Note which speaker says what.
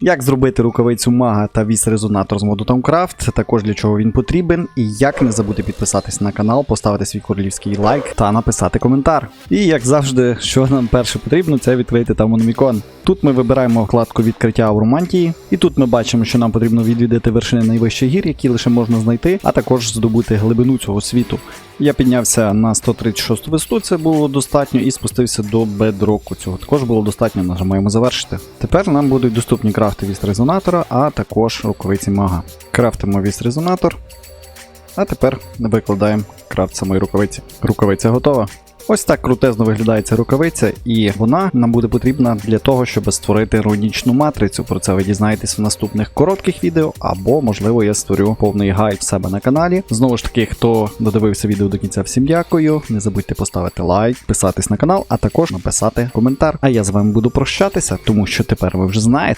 Speaker 1: Як зробити рукавицю мага та віс резонатор з моду Тамкрафт, також для чого він потрібен, і як не забути підписатись на канал, поставити свій королівський лайк та написати коментар. І як завжди, що нам перше потрібно, це відкрити там Ономікон. Тут ми вибираємо вкладку відкриття Аурумантії, і тут ми бачимо, що нам потрібно відвідати вершини найвищих гір, які лише можна знайти, а також здобути глибину цього світу. Я піднявся на 136 висоту, це було достатньо, і спустився до бедроку. Цього також було достатньо, нажимаємо завершити. Тепер нам будуть доступні крафти віст резонатора, а також рукавиці мага. Крафтимо віст резонатор. А тепер викладаємо крафт самої рукавиці. Рукавиця готова. Ось так крутезно виглядає ця рукавиця, і вона нам буде потрібна для того, щоб створити рунічну матрицю. Про це ви дізнаєтесь в наступних коротких відео, або, можливо, я створю повний гайд в себе на каналі. Знову ж таки, хто додивився відео до кінця, всім дякую. Не забудьте поставити лайк, підписатись на канал, а також написати коментар. А я з вами буду прощатися, тому що тепер ви вже знаєте,